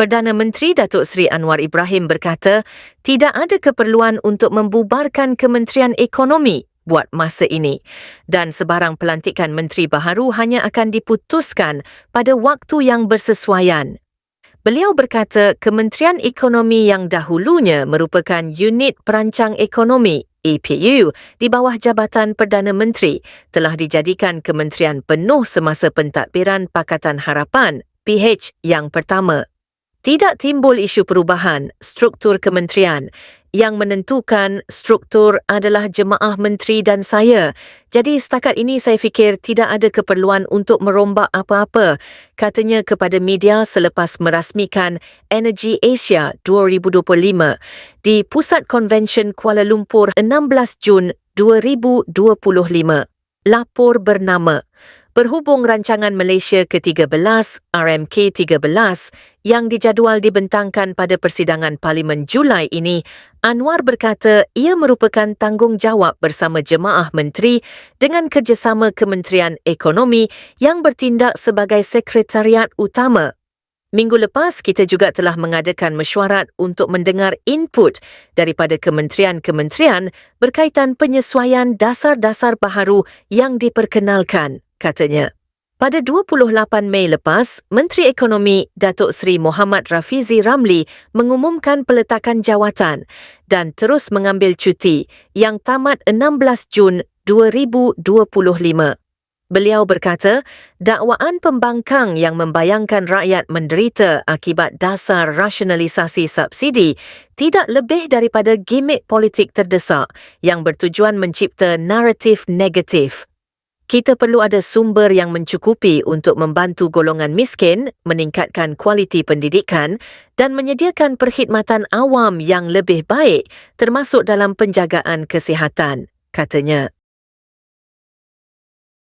Perdana Menteri Datuk Seri Anwar Ibrahim berkata tidak ada keperluan untuk membubarkan Kementerian Ekonomi buat masa ini dan sebarang pelantikan menteri baharu hanya akan diputuskan pada waktu yang bersesuaian. Beliau berkata Kementerian Ekonomi yang dahulunya merupakan Unit Perancang Ekonomi APU di bawah Jabatan Perdana Menteri telah dijadikan kementerian penuh semasa pentadbiran Pakatan Harapan PH yang pertama tidak timbul isu perubahan struktur kementerian yang menentukan struktur adalah jemaah menteri dan saya. Jadi setakat ini saya fikir tidak ada keperluan untuk merombak apa-apa, katanya kepada media selepas merasmikan Energy Asia 2025 di Pusat Konvensyen Kuala Lumpur 16 Jun 2025. Lapor bernama berhubung rancangan Malaysia ke-13 RMK 13 yang dijadual dibentangkan pada persidangan Parlimen Julai ini, Anwar berkata ia merupakan tanggungjawab bersama jemaah menteri dengan kerjasama Kementerian Ekonomi yang bertindak sebagai sekretariat utama. Minggu lepas, kita juga telah mengadakan mesyuarat untuk mendengar input daripada kementerian-kementerian berkaitan penyesuaian dasar-dasar baharu yang diperkenalkan katanya. Pada 28 Mei lepas, Menteri Ekonomi Datuk Seri Muhammad Rafizi Ramli mengumumkan peletakan jawatan dan terus mengambil cuti yang tamat 16 Jun 2025. Beliau berkata, dakwaan pembangkang yang membayangkan rakyat menderita akibat dasar rasionalisasi subsidi tidak lebih daripada gimmick politik terdesak yang bertujuan mencipta naratif negatif kita perlu ada sumber yang mencukupi untuk membantu golongan miskin, meningkatkan kualiti pendidikan dan menyediakan perkhidmatan awam yang lebih baik termasuk dalam penjagaan kesihatan, katanya.